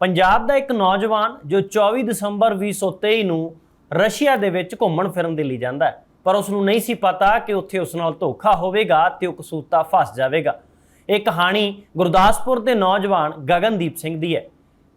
ਪੰਜਾਬ ਦਾ ਇੱਕ ਨੌਜਵਾਨ ਜੋ 24 ਦਸੰਬਰ 2023 ਨੂੰ ਰਸ਼ੀਆ ਦੇ ਵਿੱਚ ਘੁੰਮਣ ਫਿਰਨ ਦੇ ਲਈ ਜਾਂਦਾ ਹੈ। ਪਰ ਉਸ ਨੂੰ ਨਹੀਂ ਸੀ ਪਤਾ ਕਿ ਉੱਥੇ ਉਸ ਨਾਲ ਧੋਖਾ ਹੋਵੇਗਾ ਤੇ ਉਹ ਕਸੂਤਾ ਫਸ ਜਾਵੇਗਾ। ਇਹ ਕਹਾਣੀ ਗੁਰਦਾਸਪੁਰ ਦੇ ਨੌਜਵਾਨ ਗਗਨਦੀਪ ਸਿੰਘ ਦੀ ਹੈ।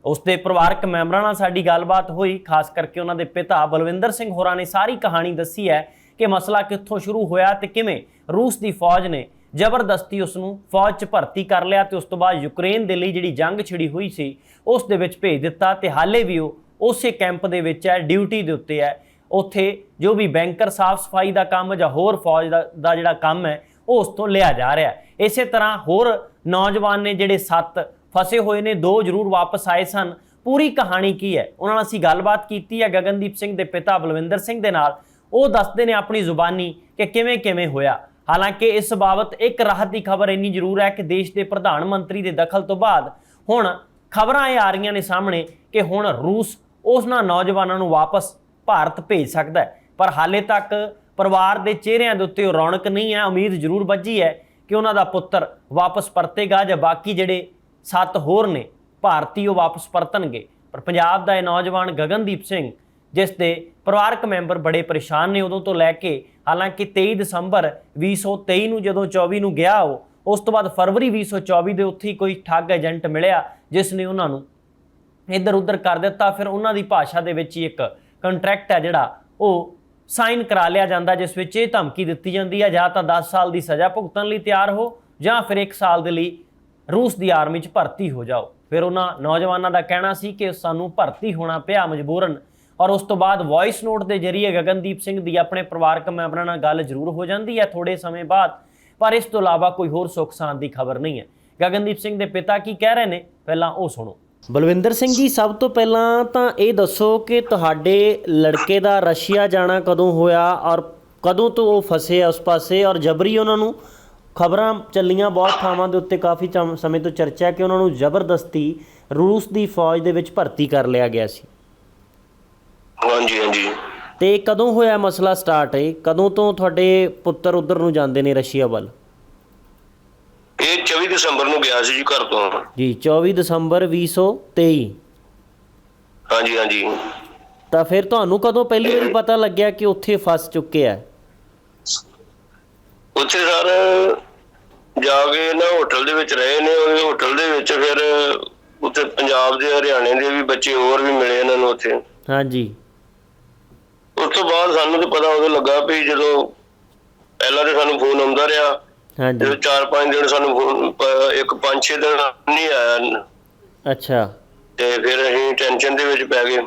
ਉਸ ਦੇ ਪਰਿਵਾਰਕ ਮੈਂਬਰਾਂ ਨਾਲ ਸਾਡੀ ਗੱਲਬਾਤ ਹੋਈ, ਖਾਸ ਕਰਕੇ ਉਹਨਾਂ ਦੇ ਪਿਤਾ ਬਲਵਿੰਦਰ ਸਿੰਘ ਹੋਰਾਂ ਨੇ ਸਾਰੀ ਕਹਾਣੀ ਦੱਸੀ ਹੈ ਕਿ ਮਸਲਾ ਕਿੱਥੋਂ ਸ਼ੁਰੂ ਹੋਇਆ ਤੇ ਕਿਵੇਂ ਰੂਸ ਦੀ ਫੌਜ ਨੇ ਜ਼ਬਰਦਸਤੀ ਉਸ ਨੂੰ ਫੌਜ 'ਚ ਭਰਤੀ ਕਰ ਲਿਆ ਤੇ ਉਸ ਤੋਂ ਬਾਅਦ ਯੂਕਰੇਨ ਦੇ ਲਈ ਜਿਹੜੀ ਜੰਗ ਛਿੜੀ ਹੋਈ ਸੀ, ਉਸ ਦੇ ਵਿੱਚ ਭੇਜ ਦਿੱਤਾ ਤੇ ਹਾਲੇ ਵੀ ਉਹ ਉਸੇ ਕੈਂਪ ਦੇ ਵਿੱਚ ਹੈ, ਡਿਊਟੀ ਦੇ ਉੱਤੇ ਹੈ। ਉੱਥੇ ਜੋ ਵੀ ਬੈਂਕਰ ਸਾਫ਼ ਸਫ਼ਾਈ ਦਾ ਕੰਮ ਜਾਂ ਹੋਰ ਫੌਜ ਦਾ ਦਾ ਜਿਹੜਾ ਕੰਮ ਹੈ, ਉਹ ਉਸ ਤੋਂ ਲਿਆ ਜਾ ਰਿਹਾ ਇਸੇ ਤਰ੍ਹਾਂ ਹੋਰ ਨੌਜਵਾਨ ਨੇ ਜਿਹੜੇ ਸੱਤ ਫਸੇ ਹੋਏ ਨੇ, ਦੋ ਜ਼ਰੂਰ ਵਾਪਸ ਆਏ ਸਨ। ਪੂਰੀ ਕਹਾਣੀ ਕੀ ਹੈ? ਉਹਨਾਂ ਨਾਲ ਅਸੀਂ ਗੱਲਬਾਤ ਕੀਤੀ ਹੈ ਗਗਨਦੀਪ ਸਿੰਘ ਦੇ ਪਿਤਾ ਬਲਵਿੰਦਰ ਸਿੰਘ ਦੇ ਨਾਲ। ਉਹ ਦੱਸਦੇ ਨੇ ਆਪਣੀ ਜ਼ੁਬਾਨੀ ਕਿ ਕਿਵੇਂ ਕਿਵੇਂ ਹੋਇਆ। ਹਾਲਾਂਕਿ ਇਸ ਬਾਬਤ ਇੱਕ ਰਾਹਤ ਦੀ ਖਬਰ ਇੰਨੀ ਜ਼ਰੂਰ ਹੈ ਕਿ ਦੇਸ਼ ਦੇ ਪ੍ਰਧਾਨ ਮੰਤਰੀ ਦੇ ਦਖਲ ਤੋਂ ਬਾਅਦ ਹੁਣ ਖਬਰਾਂ ਇਹ ਆ ਰਹੀਆਂ ਨੇ ਸਾਹਮਣੇ ਕਿ ਹੁਣ ਰੂਸ ਉਸਨਾਂ ਨੌਜਵਾਨਾਂ ਨੂੰ ਵਾਪਸ ਭਾਰਤ ਭੇਜ ਸਕਦਾ ਹੈ। ਪਰ ਹਾਲੇ ਤੱਕ ਪਰਿਵਾਰ ਦੇ ਚਿਹਰਿਆਂ ਦੇ ਉੱਤੇ ਉਹ ਰੌਣਕ ਨਹੀਂ ਹੈ। ਉਮੀਦ ਜ਼ਰੂਰ ਬੱਝੀ ਹੈ ਕਿ ਉਹਨਾਂ ਦਾ ਪੁੱਤਰ ਵਾਪਸ ਪਰਤੇਗਾ ਜਾਂ ਬਾਕੀ ਜਿਹੜੇ ਸੱਤ ਹੋਰ ਨੇ ਭਾਰਤੀ ਉਹ ਵਾਪਸ ਪਰਤਣਗੇ। ਪਰ ਪੰਜਾਬ ਦਾ ਇਹ ਨੌਜਵਾਨ ਗਗਨਦੀਪ ਸਿੰਘ ਜਿਸ ਦੇ ਪਰਿਵਾਰਕ ਮੈਂਬਰ ਬੜੇ ਪਰੇਸ਼ਾਨ ਨੇ ਉਦੋਂ ਤੋਂ ਲੈ ਕੇ ਹਾਲਾਂਕਿ 23 ਦਸੰਬਰ 2023 ਨੂੰ ਜਦੋਂ 24 ਨੂੰ ਗਿਆ ਉਹ, ਉਸ ਤੋਂ ਬਾਅਦ ਫਰਵਰੀ 2024 ਦੇ ਉੱਥੇ ਹੀ ਕੋਈ ਠੱਗ ਏਜੰਟ ਮਿਲਿਆ, ਜਿਸ ਨੇ ਉਹਨਾਂ ਨੂੰ ਇੱਧਰ ਉੱਧਰ ਕਰ ਦਿੱਤਾ। ਫਿਰ ਉਹਨਾਂ ਦੀ ਭਾਸ਼ਾ ਦੇ ਵਿੱਚ ਹੀ ਇੱਕ ਕੰਟਰੈਕਟ ਹੈ ਜਿਹੜਾ ਉਹ ਸਾਈਨ ਕਰਾ ਲਿਆ ਜਾਂਦਾ, ਜਿਸ ਵਿੱਚ ਇਹ ਧਮਕੀ ਦਿੱਤੀ ਜਾਂਦੀ ਹੈ, ਜਾਂ ਤਾਂ 10 ਸਾਲ ਦੀ ਸਜ਼ਾ ਭੁਗਤਣ ਲਈ ਤਿਆਰ ਹੋ, ਜਾਂ ਫਿਰ 1 ਸਾਲ ਦੇ ਲਈ ਰੂਸ ਦੀ ਆਰਮੀ 'ਚ ਭਰਤੀ ਹੋ ਜਾਓ। ਫਿਰ ਉਹਨਾਂ ਨੌਜਵਾਨਾਂ ਦਾ ਕਹਿਣਾ ਸੀ ਕਿ ਸਾਨੂੰ ਭਰਤੀ ਹੋਣਾ ਪਿਆ ਮਜਬੂਰਨ। ਔਰ ਉਸ ਤੋਂ ਬਾਅਦ ਵੌਇਸ ਨੋਟ ਦੇ ਜ਼ਰੀਏ ਗਗਨਦੀਪ ਸਿੰਘ ਦੀ ਆਪਣੇ ਪਰਿਵਾਰਕ ਮੈਂਬਰਾਂ ਨਾਲ ਗੱਲ ਜ਼ਰੂਰ ਹੋ ਜਾਂਦੀ ਹੈ ਥੋੜੇ ਸਮੇਂ ਬਾਅਦ, ਪਰ ਇਸ ਤੋਂ ਇਲਾਵਾ ਕੋਈ ਹੋਰ ਸੁੱਖ ਸਾਂਦ ਦੀ ਖਬਰ ਨਹੀਂ ਹੈ। ਗਗਨਦੀਪ ਸਿੰਘ ਦੇ ਪਿਤਾ ਕੀ ਕਹਿ ਰਹੇ ਨੇ? ਪਹਿਲਾਂ ਉਹ ਸੁਣੋ। ਬਲਵਿੰਦਰ ਸਿੰਘ ਜੀ, ਸਭ ਤੋਂ ਪਹਿਲਾਂ ਤਾਂ ਇਹ ਦੱਸੋ ਕਿ ਤੁਹਾਡੇ ਲੜਕੇ ਦਾ ਰਸ਼ੀਆ ਜਾਣਾ ਕਦੋਂ ਹੋਇਆ ਔਰ ਕਦੋਂ ਤੋਂ ਉਹ ਫਸੇ ਆ ਉਸ ਪਾਸੇ? ਔਰ ਜਬਰੀ ਉਹਨਾਂ ਨੂੰ ਖਬਰਾਂ ਚੱਲੀਆਂ ਬਹੁਤ ਥਾਵਾਂ ਦੇ ਉੱਤੇ ਕਾਫੀ ਚਮ- ਸਮੇਂ ਤੋਂ ਚਰਚਾ ਹੈ ਕਿ ਉਹਨਾਂ ਨੂੰ ਜ਼ਬਰਦਸਤੀ ਰੂਸ ਦੀ ਫੌਜ ਦੇ ਵਿੱਚ ਭਰਤੀ ਕਰ ਲਿਆ ਗਿਆ ਸੀ। ਹਾਂਜੀ ਹਾਂਜੀ। ਤੇ ਕਦੋਂ ਹੋਇਆ ਮਸਲਾ ਸਟਾਰਟ ਹੈ ਕਦੋਂ ਤੋਂ ਤੁਹਾਡੇ ਪੁੱਤਰ ਉਧਰ ਨੂੰ ਜਾਂਦੇ ਨੇ ਰਸ਼ੀਆ ਵੱਲ? ਇਹ 24 ਦਸੰਬਰ ਨੂੰ ਗਿਆ ਸੀ ਜੀ ਘਰ ਤੋਂ। ਜੀ 24 ਦਸੰਬਰ 2023 ਹਾਂਜੀ ਹਾਂਜੀ। ਤਾਂ ਫਿਰ ਤੁਹਾਨੂੰ ਕਦੋਂ ਪਹਿਲੀ ਵਾਰੀ ਪਤਾ ਲੱਗਿਆ ਕਿ ਉੱਥੇ ਫਸ ਚੁੱਕੇ ਆ? ਉੱਥੇ ਸਰ ਜਾ ਕੇ ਨਾ ਹੋਟਲ ਦੇ ਵਿੱਚ ਰਹੇ ਨੇ ਉਹ ਹੋਟਲ ਦੇ ਵਿੱਚ ਫਿਰ ਉੱਥੇ ਪੰਜਾਬ ਦੇ ਹਰਿਆਣੇ ਦੇ ਵੀ ਬੱਚੇ ਹੋਰ ਵੀ ਮਿਲੇ ਇਹਨਾਂ ਨੂੰ ਉੱਥੇ। ਹਾਂਜੀ। ਉਸ ਤੋਂ ਬਾਅਦ ਸਾਨੂੰ ਤਾਂ ਪਤਾ ਉਦੋਂ ਲੱਗਾ ਵੀ ਜਦੋਂ ਪਹਿਲਾਂ ਤੇ ਸਾਨੂੰ ਫੋਨ ਆਉਂਦਾ ਰਿਹਾ ਹਾਂਜੀ। ਜਦੋਂ 4-5 ਦਿਨ ਸਾਨੂੰ ਫੋਨ ਪ- ਇੱਕ 5-6 ਦਿਨ ਨਹੀਂ ਆਇਆ। ਅੱਛਾ। ਤੇ ਫਿਰ ਅਸੀਂ ਟੈਨਸ਼ਨ ਦੇ ਵਿੱਚ ਪੈ ਗਏ।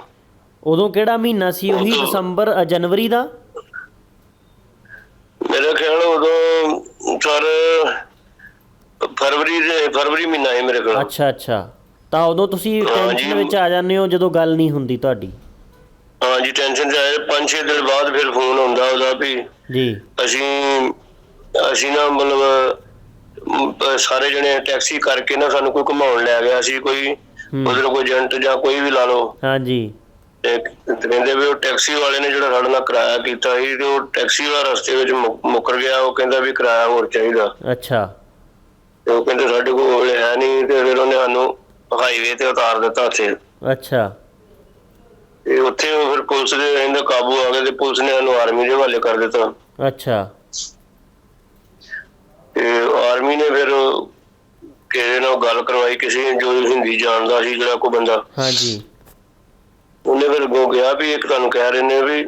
ਉਦੋਂ ਕਿਹੜਾ ਮਹੀਨਾ ਸੀ? ਉਹੀ ਦਸੰਬਰ ਅ, ਜਨਵਰੀ ਦਾ? ਮੇਰਾ ਖਿਆਲ ਉਦੋਂ ਸਰ ਫਰਵਰੀ ਦੇ ਫਰਵਰੀ ਮਹੀਨਾ ਹੈ ਮੇਰੇ ਕੋਲ ਅੱਛਾ ਅੱਛਾ। ਤਾਂ ਉਦੋਂ ਤੁਸੀਂ ਟੈਨਸ਼ਨ। ਵਿੱਚ ਆ ਜਾਂਦੇ ਹੋ ਜਦੋਂ ਗੱਲ ਨਹੀਂ ਹੁੰਦੀ ਤੁਹਾਡੀ? ਹਾਂ ਜੀ ਟੈਨਸ਼ਨ ਚ ਆਏ ਪੰਜ ਛੇ ਦਿਨ ਬਾਅਦ ਫਿਰ ਫੋਨ ਆਉਂਦਾ ਉਹਦਾ ਵੀ ਜੀ। ਅਸੀਂ ਅਸੀਂ ਨਾ ਮਤਲਬ ਸਾਰੇ ਜਣੇ ਟੈਕਸੀ ਕਰਕੇ ਨਾ ਸਾਨੂੰ ਕੋਈ ਘੁਮਾਉਣ ਲੈ ਗਿਆ ਸੀ ਕੋਈ ਹੂੰ। ਉਧਰ ਕੋਈ ਏਜੰਟ ਜਾਂ ਕੋਈ ਵੀ ਲਾ ਲਓ। ਹਾਂਜੀ ਤੇ ਤੇ ਕਹਿੰਦੇ ਵੀ ਉਹ ਟੈਕਸੀ ਵਾਲੇ ਨੇ ਜਿਹੜਾ ਸਾਡੇ ਨਾਲ ਕਿਰਾਇਆ ਕੀਤਾ ਸੀ ਤੇ ਉਹ ਟੈਕਸੀ ਵਾਲਾ ਰਸਤੇ ਵਿੱਚ ਮੁੱਕ- ਮੁੱਕਰ ਗਿਆ ਉਹ ਕਹਿੰਦਾ ਵੀ ਕਿਰਾਇਆ ਹੋਰ ਚਾਹੀਦਾ। ਅੱਛਾ। ਤੇ ਉਹ ਕਹਿੰਦੇ ਸਾਡੇ ਕੋਲ ਹੈ ਨਹੀਂ ਤੇ ਫਿਰ ਉਹਨੇ ਸਾਨੂੰ ਹਾਈਵੇ ਤੇ ਉਤਾਰ ਦਿੱਤਾ ਉੱਥੇ। ਅੱਛਾ। ਤੇ ਉੱਥੇ ਉਹ ਫਿਰ ਪੁਲਿਸ ਦੇ ਇਹਦੇ ਕਾਬੂ ਆ ਗਏ ਤੇ ਪੁਲਿਸ ਨੇ ਉਹਨੂੰ ਆਰਮੀ ਦੇ ਹਵਾਲੇ ਕਰ ਦਿੱਤਾ। ਅੱਛਾ। ਤੇ ਆਰਮੀ ਨੇ ਫਿਰ ਕਿਸੇ ਨਾਲ ਗੱਲ ਕਰਵਾਈ ਕਿਸੇ ਜੋ ਹਿੰਦੀ ਜਾਣਦਾ ਸੀ ਜਿਹੜਾ ਕੋਈ ਬੰਦਾ। ਹਾਂਜੀ। ਉਹਨੇ ਫਿਰ ਅੱਗੋਂ ਗਿਆ ਵੀ ਇੱਕ ਤੁਹਾਨੂੰ ਕਹਿ ਰਹੇ ਨੇ ਵੀ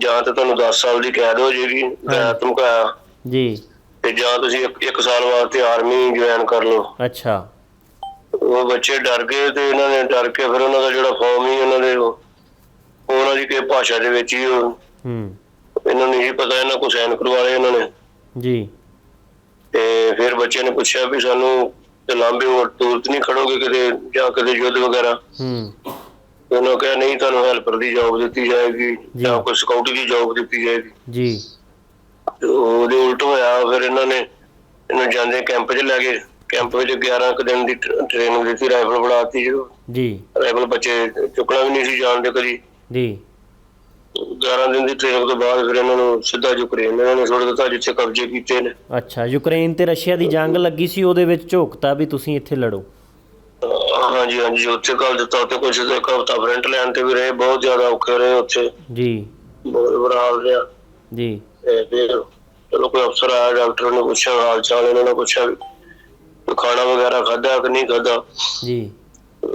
ਜਾਂ ਤਾਂ ਤੁਹਾਨੂੰ 10 ਸਾਲ ਦੀ ਕੈਦ ਹੋ ਜਾਏਗੀ ਮੈਂ ਧਮਕਾਇਆ। ਜੀ। ਤੇ ਜਾਂ ਤੁਸੀਂ ਇੱਕ, ਇੱਕ ਸਾਲ ਵਾਸਤੇ ਆਰਮੀ ਜੁਆਇਨ ਕਰ ਲਓ। ਅੱਛਾ। ਉਹ ਬੱਚੇ ਡਰ ਗਏ ਤੇ ਇਹਨਾਂ ਨੇ ਡਰ ਕੇ ਫਿਰ ਉਹਨਾਂ ਦਾ ਜਿਹੜਾ ਫਾਰਮ ਹੀ ਉਹਨਾਂ ਦੇ ਉਹ- ਉਹਨਾਂ ਦੀ ਕਿਸੇ ਭਾਸ਼ਾ ਦੇ ਵਿੱਚ ਹੀ ਉਹ ਹੂੰ। ਇਹਨਾਂ ਨੂੰ ਨਹੀਂ ਪਤਾ ਇਹਨਾਂ ਕੋ ਸਾਈਨ ਕਰਵਾ ਲਏ ਇਹਨਾਂ ਨੇ। ਜੀ। ਤੇ ਫਿਰ ਬੱਚੇ ਨੇ ਪੁੱਛਿਆ ਵੀ ਸਾਨੂੰ ਤੇ ਲਾਂਬੇ ਹੋਰ ਤੂਰਤ ਨਹੀਂ ਖੜੋਗੇ ਕਿਤੇ ਜਾਂ ਕਿਤੇ ਯੁੱਧ ਵਗੈਰਾ? ਹੂੰ। ਉਹਨਾਂ ਕਿਹਾ ਨਹੀਂ ਤੁਹਾਨੂੰ ਹੈਲਪਰ ਦੀ ਜੌਬ ਦਿੱਤੀ ਜਾਏਗੀ ਜਾਂ। ਕੋਈ ਸਕਾਊਟ ਦੀ ਜੌਬ ਦਿੱਤੀ ਜਾਏਗੀ। ਜੀ। ਉਹਦੇ ਉਲਟ ਹੋਇਆ ਫਿਰ ਇਹਨਾਂ ਨੇ ਇਹਨੂੰ ਜਾਂਦੇ ਕੈਂਪ 'ਚ ਲੈ ਗਏ। ਕੈਂਪ ਵਿੱਚ 11 ਕੁ ਦਿਨ ਦੀ ਟ੍ਰੇਨਿੰਗ ਦਿੱਤੀ ਰਾਈਫਲ ਫੜਾਤੀ। ਜਦੋਂ ਜੀ। ਰਾਈਫਲ ਬੱਚੇ ਚੁੱਕਣਾ ਵੀ ਨਹੀਂ ਸੀ ਜਾਣਦੇ ਕਦੀ। ਜੀ। 11 ਦਿਨ ਦੀ ਟ੍ਰੇਨਿੰਗ ਤੋਂ ਬਾਅਦ ਫਿਰ ਇਹਨਾਂ ਨੂੰ ਸਿੱਧਾ ਯੂਕਰੇਨ ਇਹਨਾਂ ਨੇ ਛੋੜ ਦਿੱਤਾ ਜਿੱਥੇ ਕਬਜ਼ੇ ਕੀਤੇ ਨੇ। ਅੱਛਾ ਯੂਕਰੇਨ ਤੇ ਰਸ਼ੀਆ ਦੀ ਜੰਗ ਲੱਗੀ ਸੀ ਉਹਦੇ ਵਿੱਚ ਝੋਕਤਾ ਵੀ ਤੁਸੀਂ ਇੱਥੇ ਲੜੋ। ਹਾਂਜੀ ਹਾਂਜੀ ਉੱਥੇ ਕੱਲ ਦਿੱਤਾ ਉੱਥੇ ਕੁਝ ਇੱਕ ਹਫ਼ਤਾ ਫਰੰਟ ਲੈਣ ਤੇ ਵੀ ਰਹੇ ਬਹੁਤ ਜ਼ਿਆਦਾ ਔਖੇ ਰਹੇ ਉੱਥੇ। ਜੀ। ਬਹੁਤ ਬੁਰਾ ਹਾਲ ਰਿਹਾ। ਜੀ। ਤੇ ਫਿਰ ਚਲੋ ਕੋਈ ਅਫਸਰ ਆਇਆ ਡਾਕਟਰ ਨੇ ਪੁੱਛਿਆ ਹਾਲ ਚਾਲ ਇਹਨਾਂ ਨੇ ਪੁੱਛਿਆ ਖਾਣਾ ਵਗੈਰਾ ਖਾਧਾ ਕਿ ਨਹੀਂ ਖਾਧਾ? ਜੀ।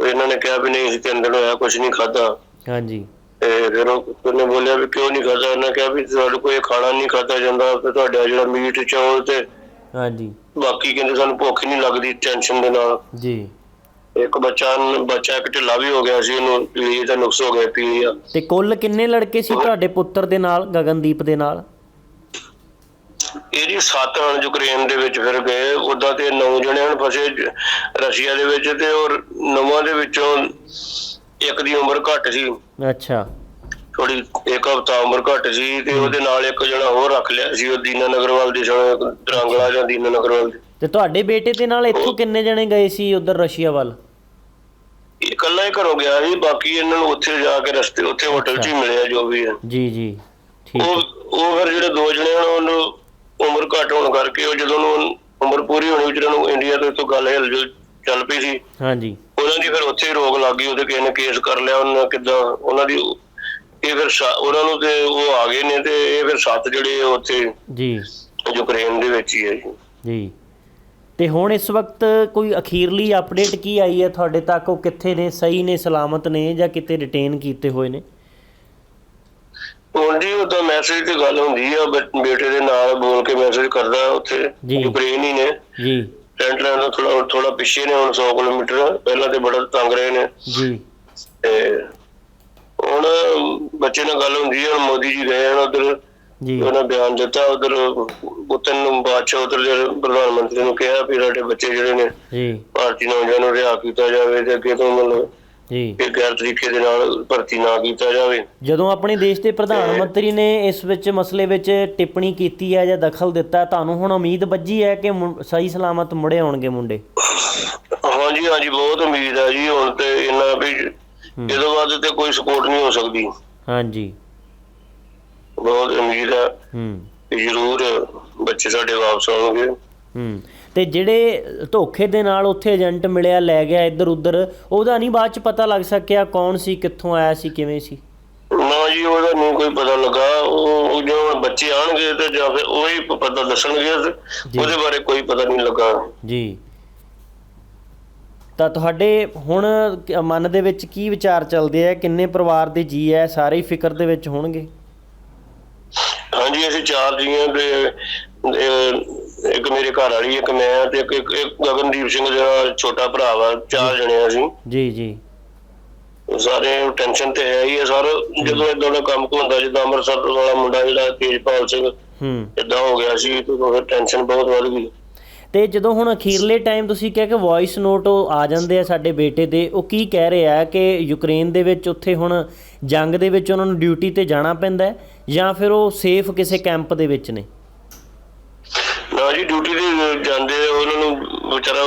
ਇਹਨਾਂ ਨੇ ਕਿਹਾ ਵੀ ਨਹੀਂ ਅਸੀਂ ਤਿੰਨ ਦਿਨ ਹੋਇਆ ਕੁਝ ਨਹੀਂ ਖਾਧਾ। ਹਾਂਜੀ। ਤੇ ਫਿਰ ਉਹ ਉਹਨੇ ਬੋਲਿਆ ਵੀ ਕਿਉਂ ਨਹੀਂ ਖਾਧਾ? ਉਹਨਾਂ ਕਿਹਾ ਵੀ ਤੁਹਾਡੇ ਕੋਈ ਖਾਣਾ ਨਹੀਂ ਖਾਧਾ ਜਾਂਦਾ ਤੇ ਤੁਹਾਡਾ ਜਿਹੜਾ ਮੀਟ ਚੌਲ ਤੇ ਹਾਂਜੀ। ਬਾਕੀ ਕਹਿੰਦੇ ਸਾਨੂੰ ਭੁੱਖ ਨਹੀਂ ਲੱਗਦੀ ਟੈਨਸ਼ਨ ਦੇ ਨਾਲ। ਜੀ। ਇੱਕ ਬੱਚਾ ਬੱਚਾ ਇੱਕ ਢਿੱਲਾ ਵੀ ਹੋ ਗਿਆ ਸੀ ਉਹਨੂੰ ਪੀਲੀ ਦਾ ਨੁਕਸ ਹੋ ਗਿਆ ਪੀਲੀਆ ਤੇ ਕੁੱਲ ਕਿੰਨੇ ਲੜਕੇ ਸੀ ਤੁਹਾਡੇ ਪੁੱਤਰ ਦੇ ਨਾਲ ਗਗਨਦੀਪ ਦੇ ਨਾਲ? ਇਹ ਜੀ ਸੱਤ ਹਨ ਯੂਕਰੇਨ ਦੇ ਵਿੱਚ ਫਿਰ ਗਏ ਉਦਾਂ ਤੇ ਨੌ ਜਣੇ ਹਨ ਫਸੇ ਰਸ਼ੀਆ ਦੇ ਵਿੱਚ ਤੇ ਔਰ ਨੌਵਾਂ ਦੇ ਵਿੱਚੋਂ ਇੱਕ ਦੀ ਉਮਰ ਘੱਟ ਸੀ। ਅੱਛਾ। ਥੋੜੀ ਇੱਕ ਹਫ਼ਤਾ ਉਮਰ ਘੱਟ ਸੀ ਤੇ ਉਹਦੇ ਨਾਲ ਇੱਕ ਜਣਾ ਹੋਰ ਰੱਖ ਲਿਆ ਸੀ ਉਹ ਦੀਨਾ ਨਗਰਵਾਲ ਦੀ ਸਣ ਦਰਾਂਗਲਾ ਜਾਂ ਦੀਨਾ ਨਗਰਵਾਲ ਦੀ। ਤੇ ਤੁਹਾਡੇ ਬੇਟੇ ਦੇ ਨਾਲ ਇੱਥੋਂ ਕਿੰਨੇ ਜਣੇ ਗਏ ਸੀ ਉਧਰ ਰਸ਼ੀਆ ਵੱਲ? ਇਕੱਲਾ ਹੀ ਘਰੋਂ ਗਿਆ ਸੀ ਬਾਕੀ ਇਹਨਾਂ ਨੂੰ ਉੱਥੇ ਜਾ ਕੇ ਰਸਤੇ ਉੱਥੇ ਹੋਟਲ 'ਚ ਹੀ ਮਿਲਿਆ ਜੋ ਵੀ ਹੈ। ਜੀ ਜੀ। ਠੀਕ ਉਹ। ਉਹ ਫਿਰ ਜਿਹੜੇ ਦੋ ਜਣੇ ਹਨ ਉਹਨੂੰ ਉਮਰ ਘੱਟ ਹੋਣ ਕਰਕੇ ਉਹ ਜਦੋਂ ਨੂੰ ਉਮਰ ਪੂਰੀ ਹੋਣੀ ਵਿੱਚ ਨੂੰ ਇੰਡੀਆ ਤੋਂ ਇੱਥੋਂ ਗੱਲ ਹਿਲ ਚੱਲ ਪਈ ਸੀ। ਹਾਂਜੀ। ਉਹਨਾਂ ਦੀ ਫਿਰ ਉੱਥੇ ਹੀ ਰੋਕ ਲੱਗ ਗਈ ਉਹਦੇ ਕਿਸੇ ਨੇ ਕੇਸ ਕਰ ਲਿਆ ਉਹਨਾਂ ਕਿਦਾਂ ਉਹਨਾਂ ਦੀ ਇਹ ਫਿਰ ਉਹਨਾਂ ਨੂੰ ਤੇ ਉਹ ਆ ਗਏ ਨੇ ਤੇ ਇਹ ਫਿਰ ਸੱਤ ਜਿਹੜੇ ਉੱਥੇ ਜੀ। ਯੂਕਰੇਨ ਦੇ ਵਿੱਚ ਹੀ ਹੈ ਜੀ। ਜੀ। ਤੇ ਹੁਣ ਇਸ ਵਕਤ ਕੋਈ ਅਖੀਰਲੀ ਅਪਡੇਟ ਕੀ ਆਈ ਹੈ ਤੁਹਾਡੇ ਤੱਕ? ਉਹ ਕਿੱਥੇ ਨੇ ਸਹੀ ਨੇ ਸਲਾਮਤ ਨੇ ਜਾਂ ਕਿਤੇ ਰਿਟੇਨ ਕੀਤੇ ਹੋਏ ਨੇ? ਹੁਣ ਜੀ ਉਹਦਾ ਮੈਸੇਜ ਤੇ ਗੱਲ ਹੁੰਦੀ ਆ ਬੇਟੇ ਦੇ ਨਾਲ ਬੋਲ ਕੇ ਮੈਸੇਜ ਕਰਦਾ ਉੱਥੇ। ਯੂਕਰੇਨ ਹੀ ਨੇ। ਜੀ। ਟੈਂਟ ਲੈਣ ਤੋਂ ਥੋੜਾ ਥੋੜਾ ਪਿੱਛੇ ਨੇ ਹੁਣ 100 ਕਿਲੋਮੀਟਰ। ਪਹਿਲਾਂ ਤੇ ਬੜਾ ਤੰਗ ਰਹੇ ਨੇ। ਜੀ। ਤੇ ਹੁਣ ਬੱਚੇ ਨਾਲ ਗੱਲ ਹੁੰਦੀ ਹੈ ਹੁਣ ਮੋਦੀ ਜੀ ਗਏ ਹਨ ਉਧਰ। ਜੀ। ਉਹਨਾਂ ਬਿਆਨ ਦਿੱਤਾ ਉਧਰ। ਪੁੱਤਨ ਨੂੰ ਬਾਦਸ਼ਾਹ ਉਧਰ ਪ੍ਰਧਾਨ ਮੰਤਰੀ ਨੂੰ ਕਿਹਾ ਵੀ ਸਾਡੇ ਬੱਚੇ ਜਿਹੜੇ ਨੇ ਜੀ। ਭਾਰਤੀ ਨੌਜਵਾਨ ਨੂੰ ਰਿਹਾ ਕੀਤਾ ਜਾਵੇ ਤੇ ਅੱਗੇ ਤੋਂ ਮਤਲਬ ਜੀ। ਇਹ ਗੈਰ ਤਰੀਕੇ ਦੇ ਨਾਲ ਭਰਤੀ ਨਾ ਕੀਤਾ ਜਾਵੇ। ਜਦੋਂ ਆਪਣੇ ਦੇਸ਼ ਦੇ ਪ੍ਰਧਾਨ ਮੰਤਰੀ ਨੇ ਇਸ ਵਿੱਚ ਮਸਲੇ ਵਿੱਚ ਟਿੱਪਣੀ ਕੀਤੀ ਹੈ ਜਾਂ ਦਖਲ ਦਿੱਤਾ ਤੁਹਾਨੂੰ ਹੁਣ ਉਮੀਦ ਵੱਜੀ ਹੈ ਕਿ ਸਹੀ ਸਲਾਮਤ ਮੁੜੇ ਆਉਣਗੇ ਮੁੰਡੇ? ਹਾਂਜੀ ਹਾਂਜੀ ਬਹੁਤ ਉਮੀਦ ਹੈ ਜੀ ਹੁਣ ਤੇ ਇਹਨਾਂ ਵੀ ਇਹਦੋਂ ਬਾਅਦ ਤੇ ਕੋਈ ਸਪੋਰਟ ਨਹੀਂ ਹੋ ਸਕਦੀ। ਹਾਂਜੀ। ਬਹੁਤ ਉਮੀਦ ਹੈ। ਹੂੰ। ਕਿ ਜ਼ਰੂਰ ਬੱਚੇ ਸਾਡੇ ਵਾਪਸ ਆਉਣਗੇ। ਹੂੰ। ਤੇ ਜਿਹੜੇ ਧੋਖੇ ਦੇ ਨਾਲ ਉੱਥੇ ਏਜੰਟ ਮਿਲਿਆ ਲੈ ਗਿਆ ਇੱਧਰ ਉੱਧਰ ਉਹਦਾ ਨਹੀਂ ਬਾਅਦ ਚ ਪਤਾ ਲੱਗ ਸਕਿਆ ਕੌਣ ਸੀ ਕਿੱਥੋਂ ਆਇਆ ਸੀ ਕਿਵੇਂ ਸੀ? ਨਾ ਜੀ ਉਹਦਾ ਨਹੀਂ ਕੋਈ ਪਤਾ ਲੱਗਾ। ਉਹ ਜੋ ਬੱਚੇ ਆਣਗੇ ਤੇ ਜਾਂ ਫਿਰ ਉਹ ਹੀ ਪਤਾ ਦੱਸਣਗੇ ਤੇ ਜੀ। ਉਹਦੇ ਬਾਰੇ ਕੋਈ ਪਤਾ ਨਹੀਂ ਲੱਗਾ। ਜੀ। ਤਾਂ ਤੁਹਾਡੇ ਹੁਣ ਮਨ ਦੇ ਵਿੱਚ ਕੀ ਵਿਚਾਰ ਚੱਲਦੇ ਆ? ਕਿੰਨੇ ਪਰਿਵਾਰ ਦੇ ਜੀ ਐ ਸਾਰੇ ਹੀ ਫਿਕਰ ਦੇ ਵਿੱਚ ਹੋਣਗੇ? ਹਾਂਜੀ ਅਸੀਂ ਚਾਰ ਜੀਆਂ ਤੇ ਅਹ, ਇੱਕ ਮੇਰੇ ਘਰ ਵਾਲੀ ਇੱਕ ਮੈਂ ਤੇ ਇੱਕ ਇੱਕ- ਇੱਕ ਗਗਨਦੀਪ ਸਿੰਘ ਜਿਹੜਾ ਛੋਟਾ ਭਰਾ ਵਾ ਚਾਰ ਜਣੇ ਆ ਅਸੀਂ। ਜੀ ਜੀ। ਸਾਰੇ ਟੈਨਸ਼ਨ ਤੇ ਹੈ ਹੀ ਹੈ ਸਰ। ਜਦੋਂ ਇਦਾਂ ਦਾ ਕੰਮ ਹੁੰਦਾ ਜਿੱਦਾਂ ਅੰਮ੍ਰਿਤਸਰ ਵਾਲਾ ਮੁੰਡਾ ਜਿਹੜਾ ਤੇਜਪਾਲ ਸਿੰਘ ਹੂੰ। ਇਦਾਂ ਹੋ ਗਿਆ ਸੀ ਤੇ ਫਿਰ ਟੈਨਸ਼ਨ ਬਹੁਤ ਵੱਧ ਗਈ। ਤੇ ਜਦੋਂ ਹੁਣ ਅਖੀਰਲੇ ਟਾਈਮ ਤੁਸੀਂ ਕਿਹਾ ਕਿ ਵੌਇਸ ਨੋਟ ਉਹ ਆ ਜਾਂਦੇ ਆ ਸਾਡੇ ਬੇਟੇ ਦੇ ਉਹ ਕੀ ਕਹਿ ਰਿਹਾ ਕਿ ਯੂਕਰੇਨ ਦੇ ਵਿੱਚ ਉੱਥੇ ਹੁਣ ਜੰਗ ਦੇ ਵਿੱਚ ਉਹਨਾਂ ਨੂੰ ਡਿਊਟੀ ਤੇ ਜਾਣਾ ਪੈਂਦਾ ਜਾਂ ਫਿਰ ਉਹ ਸੇਫ ਕਿਸੇ ਕੈਂਪ ਦੇ ਵਿੱਚ ਨੇ? ਨਾ ਜੀ ਡਿਊਟੀ ਤੇ ਜਾਂਦੇ ਆ, ਉਹਨਾਂ ਨੂੰ ਵਿਚਾਰਾ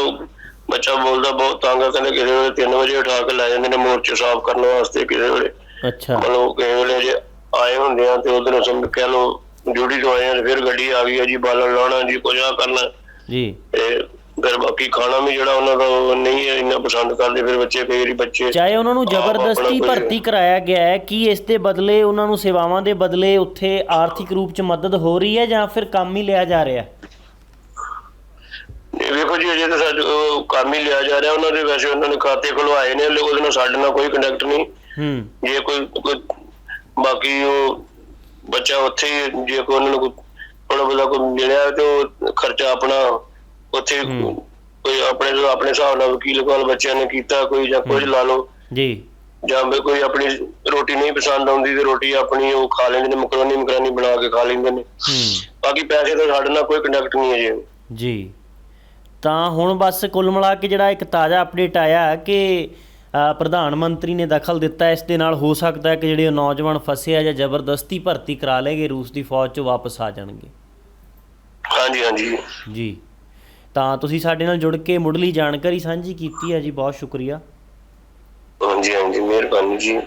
ਬੱਚਾ ਬੋਲਦਾ ਬਹੁਤ ਤੰਗ ਆ ਕਹਿੰਦੇ ਕਿਸੇ ਵੇਲੇ 3 ਵਜੇ ਉਠਾ ਕੇ ਲੈ ਜਾਂਦੇ ਨੇ ਮੋਰਚੇ ਸਾਫ਼ ਕਰਨ ਵਾਸਤੇ ਕਿਸੇ ਵੇਲੇ। ਅੱਛਾ। ਮਤਲਬ ਕਿਸੇ ਵੇਲੇ ਜੇ ਆਏ ਹੁੰਦੇ ਆ ਤੇ ਉਧਰ ਸਮਝ ਕਹਿ ਲਓ ਡਿਊਟੀ ਤੋਂ ਆਏ ਆ ਤੇ ਫਿਰ ਗੱਡੀ ਆ ਗਈ ਆ ਜੀ ਬਾਲਣ ਲਾਉਣਾ ਜੀ ਕੁਝ ਆ ਕਰਨਾ। ਜੀ। ਤੇ ਫਿਰ ਬਾਕੀ ਖਾਣਾ ਵੀ ਜਿਹੜਾ ਉਹਨਾਂ ਦਾ ਨਹੀਂ ਹੈ ਇੰਨਾ ਪਸੰਦ ਕਰਦੇ ਫਿਰ ਬੱਚੇ ਕਈ ਵਾਰੀ ਬੱਚੇ ਚਾਹੇ ਉਹਨਾਂ ਨੂੰ ਜ਼ਬਰਦਸਤੀ ਭਰਤੀ ਕਰਾਇਆ ਗਿਆ ਹੈ ਕੀ ਇਸ ਦੇ ਬਦਲੇ ਉਹਨਾਂ ਨੂੰ ਸੇਵਾਵਾਂ ਦੇ ਬਦਲੇ ਉੱਥੇ ਆਰਥਿਕ ਰੂਪ 'ਚ ਮਦਦ ਹੋ ਰਹੀ ਹੈ ਜਾਂ ਫਿਰ ਕੰਮ ਹੀ ਲਿਆ ਜਾ ਰਿਹਾ ਹੈ? ਵੇਖੋ ਜੀ ਅਜੇ ਤਾਂ ਸਾਡੇ ਕੰਮ ਹੀ ਲਿਆ ਜਾ ਰਿਹਾ। ਉਹਨਾਂ ਦੇ ਵੈਸੇ ਉਹਨਾਂ ਨੇ ਖਾਤੇ ਖੁਲਵਾਏ ਨੇ ਉਹਦੇ ਨਾਲ ਸਾਡੇ ਨਾਲ ਕੋਈ ਕੰਟੈਕਟ ਨਹੀਂ। ਹੂੰ। ਜੇ ਕੋਈ ਕੋਈ ਬਾਕੀ ਉਹ ਬੱਚਾ ਉੱਥੇ ਹੀ ਜੇ ਕੋਈ ਉਹਨਾਂ ਨੂੰ ਕੋਈ ਥੋੜਾ ਬਹੁਤਾ ਕੋਈ ਮਿਲਿਆ ਤੇ ਉਹ ਖਰਚਾ ਆਪਣਾ ਉੱਥੇ ਕੋਈ ਆਪਣੇ ਆਪਣੇ ਹਿਸਾਬ ਨਾਲ ਵਕੀਲ ਕੋਲ ਬੱਚਿਆਂ ਨੇ ਕੀਤਾ ਕੋਈ ਜਾਂ ਕੁਝ ਲਾ ਲਓ। ਜੀ। ਜਾਂ ਵੀ ਕੋਈ ਆਪਣੀ ਰੋਟੀ ਨਹੀਂ ਪਸੰਦ ਆਉਂਦੀ ਤੇ ਰੋਟੀ ਆਪਣੀ ਉਹ ਖਾ ਲੈਂਦੇ ਨੇ ਮਕਰੋਨੀ ਮਕਰਾਨੀ ਬਣਾ ਕੇ ਖਾ ਲੈਂਦੇ ਨੇ। ਹੂੰ। ਬਾਕੀ ਪੈਸੇ ਤਾਂ ਸਾਡੇ ਨਾਲ ਕੋਈ ਕੰਟੈਕਟ ਨਹੀਂ ਹੈ ਜੀ। ਜੀ। ਤਾਂ ਹੁਣ ਬਸ ਕੁੱਲ ਮਿਲਾ ਕੇ ਜਿਹੜਾ ਇੱਕ ਤਾਜ਼ਾ ਅਪਡੇਟ ਆਇਆ ਕਿ ਪ੍ਰਧਾਨ ਮੰਤਰੀ ਨੇ ਦਖਲ ਦਿੱਤਾ। ਇਸ ਦੇ ਨਾਲ ਹੋ ਸਕਦਾ ਹੈ ਕਿ ਜਿਹੜੇ ਨੌਜਵਾਨ ਫਸੇ ਆ ਜਾਂ ਜ਼ਬਰਦਸਤੀ ਭਰਤੀ ਕਰਾ ਲਏਗੇ ਰੂਸ ਦੀ ਫੌਜ 'ਚ ਵਾਪਸ ਆ ਜਾਣਗੇ। ਹਾਂਜੀ ਹਾਂਜੀ। ਜੀ। ਤਾਂ ਤੁਸੀਂ ਸਾਡੇ ਨਾਲ ਜੁੜ ਕੇ ਮੁੱਢਲੀ ਜਾਣਕਾਰੀ ਸਾਂਝੀ ਕੀਤੀ ਹੈ ਜੀ ਬਹੁਤ ਸ਼ੁਕਰੀਆ। ਹਾਂਜੀ ਹਾਂਜੀ। ਮਿਹਰਬਾਨੀ ਜੀ।